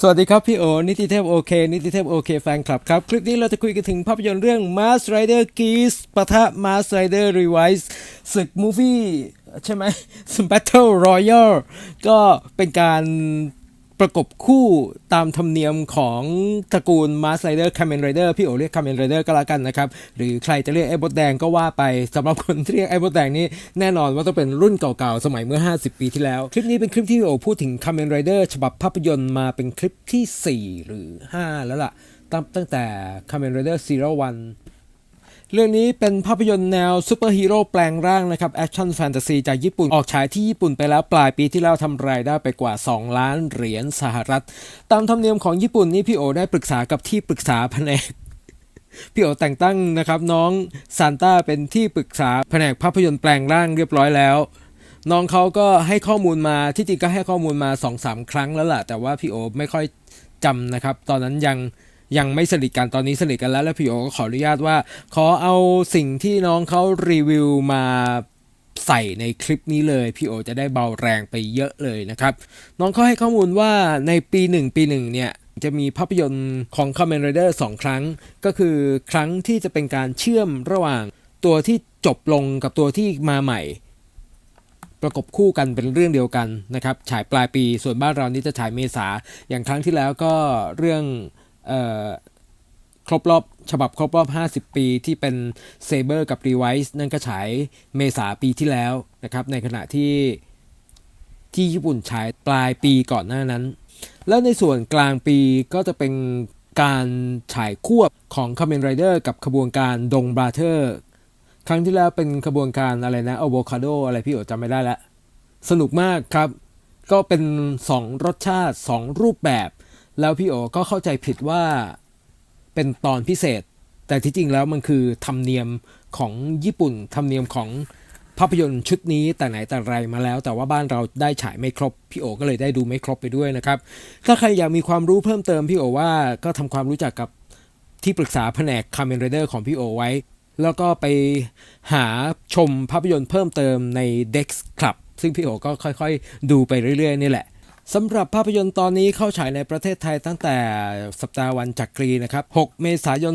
สวัสดีครับพี่โอ นิติเทพโอเค นิติเทพโอเคแฟนคลับครับ คลิปนี้เราจะคุยกันถึงภาพยนตร์เรื่อง Mask Rider Geese ปะทะ Mask Rider Revise ศึกมูฟี่ใช่ไหม Battle Royale ก็เป็นการ ประกบคู่ตามธรรมเนียมของตระกูล Mask Rider Kamen Rider พี่โอเรียก Kamen Rider ก็แล้วกันนะครับ หรือใครจะเรียกไอ้บดแดงก็ว่าไปสำหรับคนที่เรียกไอ้บดแดงนี่แน่นอนว่าต้องเป็นรุ่นเก่าๆ สมัยเมื่อ 50 ปีที่แล้ว คลิปนี้เป็นคลิปที่โอพูดถึง Kamen Rider ฉบับภาพยนตร์มาเป็นคลิปที่ 4 หรือ 5 แล้วล่ะตั้งตั้งแต่ Kamen Rider Zero One เรื่ เรื่องนี้เป็นภาพยนตร์แนวซูเปอร์ฮีโร่แปลงร่างนะครับแอคชั่นแฟนตาซีจากญี่ปุ่นออกฉายที่ญี่ปุ่นไปแล้วปลายปีที่แล้วทำรายได้ไปกว่า 2 ล้านเหรียญสหรัฐ ตามธรรมเนียมของญี่ปุ่นนี่พี่โอได้ปรึกษากับที่ปรึกษาแผนกพี่โอแต่งตั้งนะครับน้องซานต้าเป็นที่ปรึกษาแผนกภาพยนตร์แปลงร่างเรียบร้อยแล้ว น้องเขาก็ให้ข้อมูลมาที่จริงก็ให้ข้อมูลมา2อสาครั้งแล้วล่ะแต่ว่าพี่โอไม่ค่อยจำนะครับ ตอนนั้นยัง ยังไม่สนิทกันตอนนี้สนิทกันแล้ว แล้วพี่โอก็ขออนุญาตว่า ขอเอาสิ่งที่น้องเขารีวิวมาใส่ในคลิปนี้เลยพี่โอจะได้เบาแรงไปเยอะเลยนะครับ น้องเขาให้ข้อมูลว่าในปีหนึ่งปีหนึ่งเนี่ยจะมีภาพยนตร์ของ Kamen Rider สองครั้ง ก็คือครั้งที่จะเป็นการเชื่อมระหว่างตัวที่จบลงกับตัวที่มาใหม่ ประกบคู่กันเป็นเรื่องเดียวกันนะครับ ฉายปลายปีส่วนบ้านเรานี่จะฉายเมษาอย่างครั้งที่แล้วก็เรื่อง ครบรอบฉบับครบรอบ 50 ปีที่เป็นเซเบอร์กับ Revise นั่นก็ฉายเมษาปีที่แล้วนะครับ ในขณะที่ที่ญี่ปุ่นฉายปลายปีก่อนหน้านั้น แล้วในส่วนกลางปีก็จะเป็นการฉายควบของ Kamen Rider กับขบวนการดงบราเธอร์ครั้งที่แล้วเป็นขบวนการอะไรนะ a v o c a d o อะไรพี่โอจำไม่ได้แล้วสนุกมากครับ ก็เป็น 2 รสชาติ 2 รูปแบบ แล้วพี่โอก็เข้าใจผิดว่าเป็นตอนพิเศษ แต่ที่จริงแล้วมันคือธรรมเนียมของญี่ปุ่นธรรมเนียมของภาพยนตร์ชุดนี้แต่ไหนแต่ไรมาแล้ว แต่ว่าบ้านเราได้ฉายไม่ครบ พี่โอก็เลยได้ดูไม่ครบไปด้วยนะครับ ถ้าใครอยากมีความรู้เพิ่มเติมพี่โอว่าก็ทำความรู้จักกับที่ปรึกษาแผนก Kamen Rider ของพี่โอไว้ แล้วก็ไปหาชมภาพยนตร์เพิ่มเติมใน Dex Club ซึ่งพี่โอก็ค่อยๆ ดูไปเรื่อยๆ นี่แหละ สำหรับภาพยนตร์ตอนนี้เข้าฉายในประเทศไทยตั้งแต่สัปดาห์วันจักรีนะครับ 6 เมษายน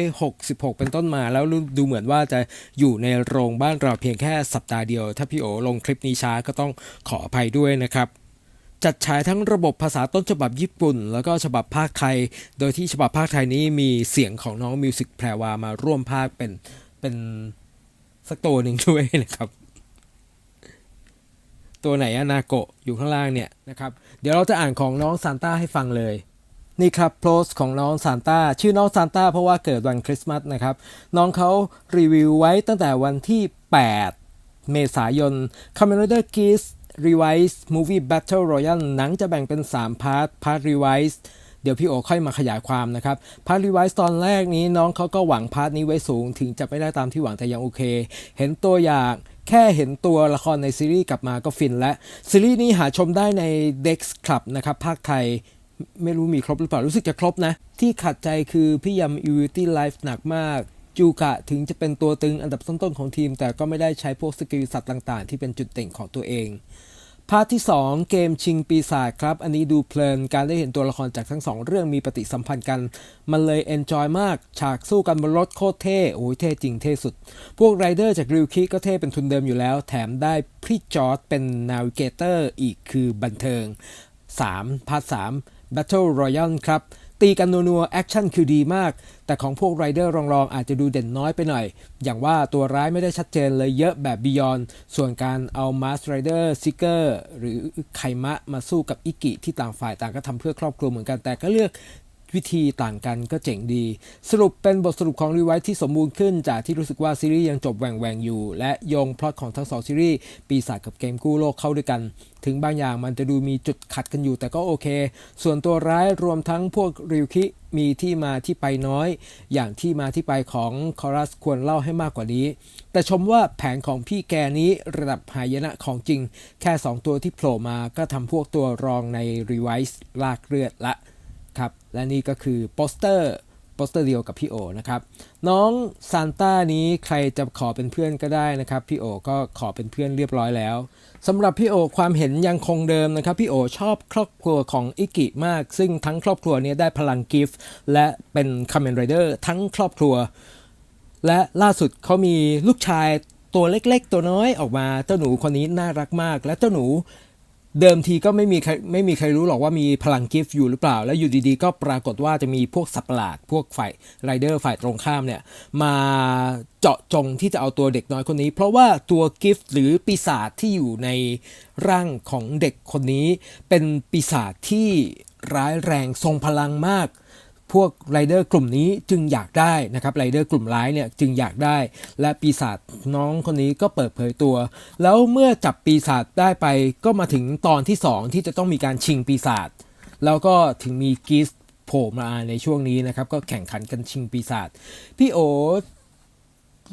2566 เป็นต้นมา แล้วดูเหมือนว่าจะอยู่ในโรงบ้านเราเพียงแค่สัปดาห์เดียว ถ้าพี่โอลงคลิปนี้ช้าก็ต้องขออภัยด้วยนะครับจัดฉายทั้งระบบภาษาต้นฉบับญี่ปุ่น แล้วก็ฉบับภาคไทย โดยที่ฉบับภาคไทยนี้มีเสียงของน้องมิวสิกแพรวามาร่วมภาคเป็นเป็นสักตัวหนึ่งด้วยนะครับ ตัวไหนอะนาโกะอยู่ข้างล่างเนี่ยนะครับ เดี๋ยวเราจะอ่านของน้องซานต้าให้ฟังเลย นี่ครับโพสของน้องซานต้าชื่อน้องซานต้าเพราะว่าเกิดวันคริสต์มาสนะครับ น้องเขารีวิวไว้ตั้งแต่วันที่ 8 เมษายน Kamen Rider Kiss Revise Movie Battle Royale หนังจะแบ่งเป็น 3 พาร์ท พาร์ท Revise เดี๋ยวพี่โอค่อยมาขยายความนะครับพาร์ท Revise ตอนแรกนี้น้องเขาก็หวังพาร์ทนี้ไว้สูง ถึงจะไม่ได้ตามที่หวังแต่ยังโอเค เห็นตัวอย่างแค่เห็นตัวละครในซีรีส์กลับมาก็ฟินแล้วซีรีส์นี้หาชมได้ใน Dex Club นะครับภาคไทยไม่รู้มีครบหรือเปล่ารู้สึกจะครบนะ ที่ขัดใจคือพี่ยำ Unity Life หนักมากจูกะถึงจะเป็นตัวตึงอันดับต้นๆของทีม แต่ก็ไม่ได้ใช้พวกสกิลสัตว์ต่างๆ ที่เป็นจุดเด่นของตัวเอง พาร์ทที่ 2 เกมชิงปีศาจครับ อันนี้ดูเพลินการได้เห็นตัวละครจากทั้งสองเรื่องมีปฏิสัมพันธ์กัน มันเลยเอนจอยมาก ฉากสู้กันบนรถโคตรเท่ โอ้ยเท่จริงเท่สุด พวกไรเดอร์จากริวคิก็เท่เป็นทุนเดิมอยู่แล้ว แถมได้พี่จอร์ดเป็นนาวิเกเตอร์อีกคือบันเทิง 3. พาร์ท3 Battle Royale ครับ ตีกันนัวๆแอคชั่นคือดีมาก แต่ของพวกไรเดอร์รองๆ อาจจะดูเด่นน้อยไปหน่อย อย่างว่าตัวร้ายไม่ได้ชัดเจนเลยเยอะแบบบียอนส่วนการเอาม้าไรเดอร์ซิกเกอร์หรือไคมะมาสู้กับอิกิที่ต่างฝ่ายต่างก็ทำเพื่อครอบครัวเหมือนกันแต่ก็เลือก วิธีต่างกันก็เจ๋งดี สรุปเป็นบทสรุปของรีไวท์ที่สมบูรณ์ขึ้นจากที่รู้สึกว่าซีรีส์ยังจบแหว่งแหวงอยู่ และโยงพล็อตของทั้งสองซีรีส์ปีศาจกับเกมกู้โลกเข้าด้วยกัน ถึงบางอย่างมันจะดูมีจุดขัดกันอยู่แต่ก็โอเค ส่วนตัวร้ายรวมทั้งพวกริวคิมีที่มาที่ไปน้อย อย่างที่มาที่ไปของคอรัสควรเล่าให้มากกว่านี้ แต่ชมว่าแผนของพี่แกนี้ระดับหายนะของจริง แค่ 2 ตัวที่โผล่มาก็ทำพวกตัวรองในรีไวซ์ลากเลือดละ ครับ และนี่ก็คือโปสเตอร์โปสเตอร์เดียวกับพี่โอนะครับ น้องซานต้านี้ใครจะขอเป็นเพื่อนก็ได้นะครับ พี่โอก็ขอเป็นเพื่อนเรียบร้อยแล้วสำหรับพี่โอความเห็นยังคงเดิมนะครับ พี่โอชอบครอบครัวของอิกิมาก ซึ่งทั้งครอบครัวนี้ได้พลังกิฟต์และเป็นค a มเมนไรเดอร์ทั้งครอบครัว และล่าสุดเขามีลูกชายตัวเล็กๆ ตัวน้อยออกมาเจ้าหนูคนนี้น่ารักมาก และเจ้าหนู เดิมทีก็ไม่มีใครไม่มีใครรู้หรอกว่ามีพลังกิฟต์อยู่หรือเปล่า แล้วอยู่ดีๆ ก็ปรากฏว่าจะมีพวกสัตว์ประหลาด พวกฝ่ายไรเดอร์ฝ่ายตรงข้ามเนี่ย มาเจาะจงที่จะเอาตัวเด็กน้อยคนนี้ เพราะว่าตัวกิฟต์หรือปีศาจที่อยู่ในร่างของเด็กคนนี้ เป็นปีศาจที่ร้ายแรงทรงพลังมาก พวกไรเดอร์กลุ่มนี้จึงอยากได้นะครับไรเดอร์กลุ่มร้ายเนี่ยจึงอยากได้ และปีศาจน้องคนนี้ก็เปิดเผยตัว แล้วเมื่อจับปีศาจได้ไปก็มาถึงตอนที่ 2 ที่จะต้องมีการชิงปีศาจแล้วก็ถึงมีกิสโผล่มาในช่วงนี้นะครับ ก็แข่งขันกันชิงปีศาจพี่โอ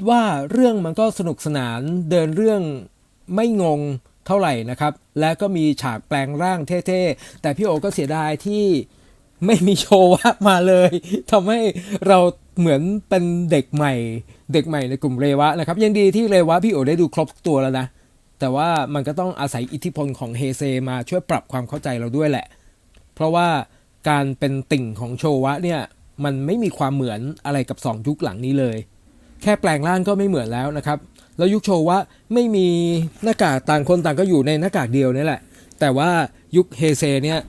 ว่าเรื่องมันก็สนุกสนานเดินเรื่องไม่งงเท่าไหร่นะครับ และก็มีฉากแปลงร่างเท่ๆ แต่พี่โอก็เสียดายที่ ไม่มีโชว์วะมาเลยทำให้เราเหมือนเป็นเด็กใหม่ เด็กใหม่ในกลุ่มเรวะนะครับ ยังดีที่เรวะพี่โอได้ดูครบตัวแล้วนะ แต่ว่ามันก็ต้องอาศัยอิทธิพลของเฮเซมาช่วยปรับความเข้าใจเราด้วยแหละ เพราะว่าการเป็นติ่งของโชวะเนี่ย มันไม่มีความเหมือนอะไรกับ2ยุคหลังนี้เลย แค่แปลงร่างก็ไม่เหมือนแล้วนะครับ แล้วยุคโชวะไม่มีหน้ากากต่างคนต่างก็อยู่ในหน้ากากเดียวนี่แหละ แต่ว่ายุคเฮเซเนี่ย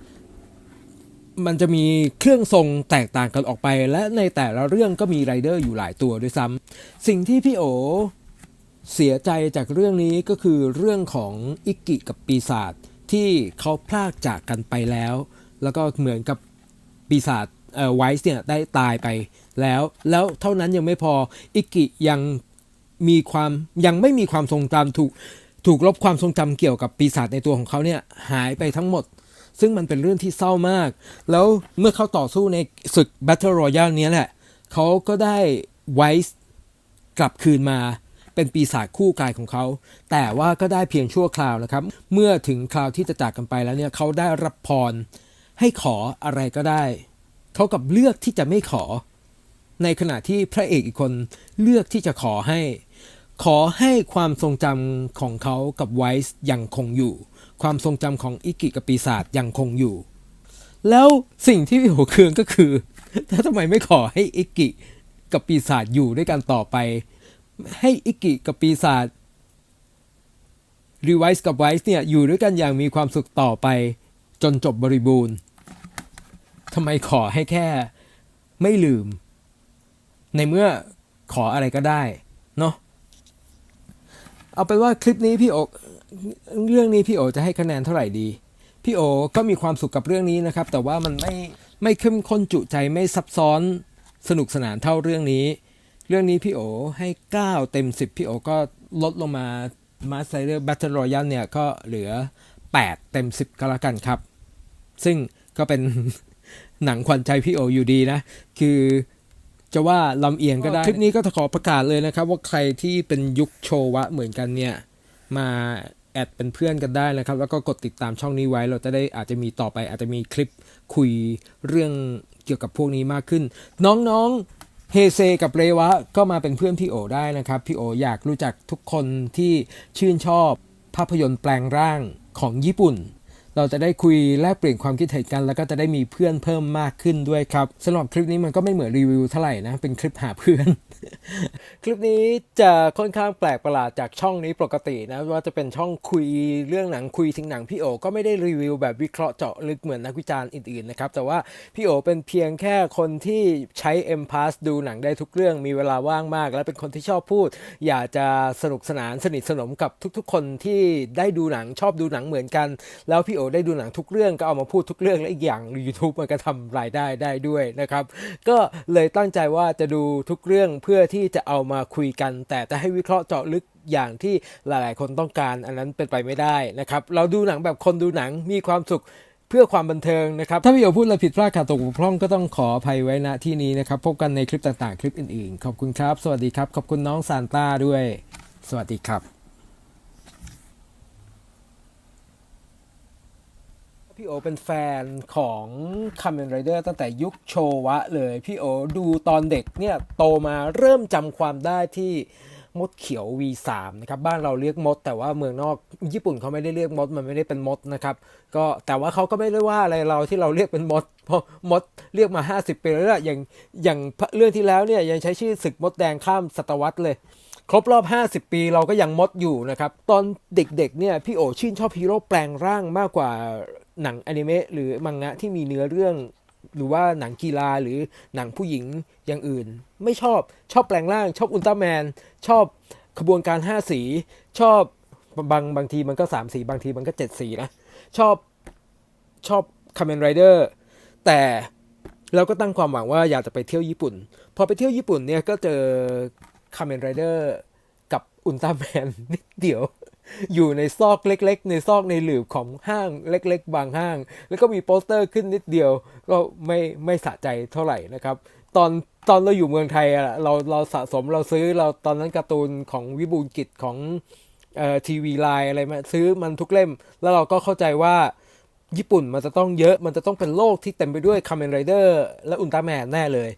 มันจะมีเครื่องทรงแตกต่างกันออกไป และในแต่ละเรื่องก็มีไรเดอร์อยู่หลายตัวด้วยซ้ำสิ่งที่พี่โอเสียใจจากเรื่องนี้ก็คือเรื่องของอิกิกับปีศาจที่เขาพลากจากกันไปแล้ว แล้วก็เหมือนกับปีศาจไวส์เนี่ยได้ตายไปแล้ว แล้วเท่านั้นยังไม่พออิกิยังมีความยังไม่มีความทรงจำถูกถูกลบความทรงจำเกี่ยวกับปีศาจในตัวของเขาเนี่ยหายไปทั้งหมด ซึ่งมันเป็นเรื่องที่เศร้ามาก แล้วเมื่อเขาต่อสู้ในศึก Battle Royale เนี้ยแหละ เขาก็ได้ไวส์กลับคืนมาเป็นปีศาจคู่กายของเขา แต่ว่าก็ได้เพียงชั่วคราวนะครับ เมื่อถึงคราวที่จะจากกันไปแล้วเนี่ยเขาได้รับพร ให้ขออะไรก็ได้ เขากับเลือกที่จะไม่ขอ ในขณะที่พระเอกอีกคนเลือกที่จะขอให้ ขอให้ความทรงจำของเขากับไวส์ยังคงอยู่ ความทรงจำของอิกิกับปีศาจยังคงอยู่ แล้วสิ่งที่พี่โหเคืองก็คือถ้าทำไมไม่ขอให้อิกิกับปีศาจอยู่ด้วยกันต่อไป ให้อิกิกับปีศาจรีไวส์กับไวส์เนี่ยอยู่ด้วยกันอย่างมีความสุขต่อไป จนจบบริบูรณ์ทำไมขอให้แค่ไม่ลืม ในเมื่อขออะไรก็ได้ เนาะเอาไปนว่าคลิปนี้พี่โอ เรื่องนี้พี่โอจะให้คะแนนเท่าไหร่ดี พี่โอก็มีความสุขกับเรื่องนี้นะครับ แต่ว่ามันไม่ไม่เข้มข้นจุใจไม่ซับซ้อนสนุกสนานเท่าเรื่องนี้ เรื่องนี้พี่โอให้ 9 เต็ม 10 พี่โอก็ลดลงมามาสไ r เดอร์แบทเทิลรอยัลเนี่ยก็เหลือ 8 เต็ม 10 ก็แล้วกันครับ ซึ่งก็เป็นหนังขวัญใจพี่โออยู่ดีนะ คือจะว่าลำเอียงก็ได้ คลิปนี้ก็จะขอประกาศเลยนะครับ ว่าใครที่เป็นยุคโชวะเหมือนกันเนี่ย มา แอดเป็นเพื่อนกันได้นะครับ แล้วก็กดติดตามช่องนี้ไว้ เราจะได้อาจจะมีต่อไป อาจจะมีคลิปคุยเรื่องเกี่ยวกับพวกนี้มากขึ้น น้องๆเฮเซกับเรวะก็มาเป็นเพื่อนพี่โอได้นะครับ พี่โออยากรู้จักทุกคนที่ชื่นชอบภาพยนตร์แปลงร่างของญี่ปุ่น เราจะได้คุยแลกเปลี่ยนความคิดเห็นกัน แล้วก็จะได้มีเพื่อนเพิ่มมากขึ้นด้วยครับสำหรับคลิปนี้มันก็ไม่เหมือนรีวิวเท่าไหร่นะเป็นคลิปหาเพื่อน คลิปนี้จะค่อนข้างแปลกประหลาดจากช่องนี้ปกตินะว่าจะเป็นช่องคุยเรื่องหนังคุยถึงหนังพี่โอก็ไม่ได้รีวิวแบบวิเคราะห์เจาะลึกเหมือนนักวิจารณ์อื่นๆนะครับแต่ว่าพี่โอเป็นเพียงแค่คนที่ใช้ M Pass ดูหนังได้ทุกเรื่องมีเวลาว่างมาก และเป็นคนที่ชอบพูด อยากจะสนุกสนานสนิทสนมกับทุกๆ คนที่ได้ดูหนังชอบดูหนังเหมือนกัน แล้วพี่โอได้ดูหนังทุกเรื่องก็เอามาพูดทุกเรื่องและอีกอย่าง YouTube มันก็ทำรายได้ได้ด้วยนะครับ ก็เลยตั้งใจว่าจะดูทุกเรื่องเพื่อที่จะเอามาคุยกัน แต่จะให้วิเคราะห์เจาะลึกอย่างที่หลายๆ คนต้องการ อันนั้นเป็นไปไม่ได้นะครับ เราดูหนังแบบคนดูหนังมีความสุขเพื่อความบันเทิงนะครับ ถ้าพี่โอพูดอะไรผิดพลาดขาดตกบกพร่องก็ต้องขออภัยไว้ณที่นี้นะครับ พบกันในคลิปต่างๆ คลิปอื่นๆ ขอบคุณครับ สวัสดีครับ ขอบคุณน้องซานต้าด้วย สวัสดีครับ พี่โอเป็นแฟนของค a ม e n Rider ตั้งแต่ยุคโชวะเลย พี่โอดูตอนเด็กเนี่ยโตมาเริ่มจำความได้ที่มดเขียว V3 นะครับบ้านเราเรียกมด แต่ว่าเมืองนอกญี่ปุ่นเขาไม่ได้เรียกมด มันไม่ได้เป็นมดนะครับก็แต่ว่าเขาก็ไม่ได้ว่าอะไรเราที่เราเรียกเป็นมดเพราะมดเรียกมา 50ปีแล้วอะอย่างอย่างเรื่องที่แล้วเนี่ยยังใช้ชื่อศึกมดแดงข้ามศตวรรษเลย ครบรอบ 50 ปีเราก็ยังมดอยู่นะครับตอนเด็กๆเนี่ยพี่โอชื่นชอบฮีโร่แปลงร่างมากกว่า หนังอนิเมะหรือมังงะที่มีเนื้อเรื่อง หรือว่าหนังกีฬาหรือหนังผู้หญิงอย่างอื่น ไม่ชอบชอบแปลงร่าง ชอบอุลตร้าแมน ชอบขบวนการ5สี ชอบบางบางทีมันก็3สีบางทีมันก็7สีนะ ชอบชอบคา m มนไรเดอร์แต่เราก็ตั้งความหวังว่าอยากจะไปเที่ยวญี่ปุ่น พอไปเที่ยวญี่ปุ่นเนี่ยก็เจอคา m มนไรเดอร์กับอุลตร้าแมนนิดเดียว อยู่ในซอกเล็ก ๆ ในซอกในหลืบของห้างเล็ก ๆ บางห้าง แล้วก็มีโปสเตอร์ขึ้นนิดเดียว ก็ไม่ไม่สะใจเท่าไหร่นะครับ ตอนตอนเราอยู่เมืองไทยอะเราเราสะสมเราซื้อเราตอนนั้นการ์ตูนของวิบูลกิจของเอ่อทีวีไลน์อะไรมาซื้อมันทุกเล่ม แล้วเราก็เข้าใจว่าญี่ปุ่นมันจะต้องเยอะมันจะต้องเป็นโลกที่เต็มไปด้วยคา m มนไรเดอร์และอุลตร้าแมนแน่เลย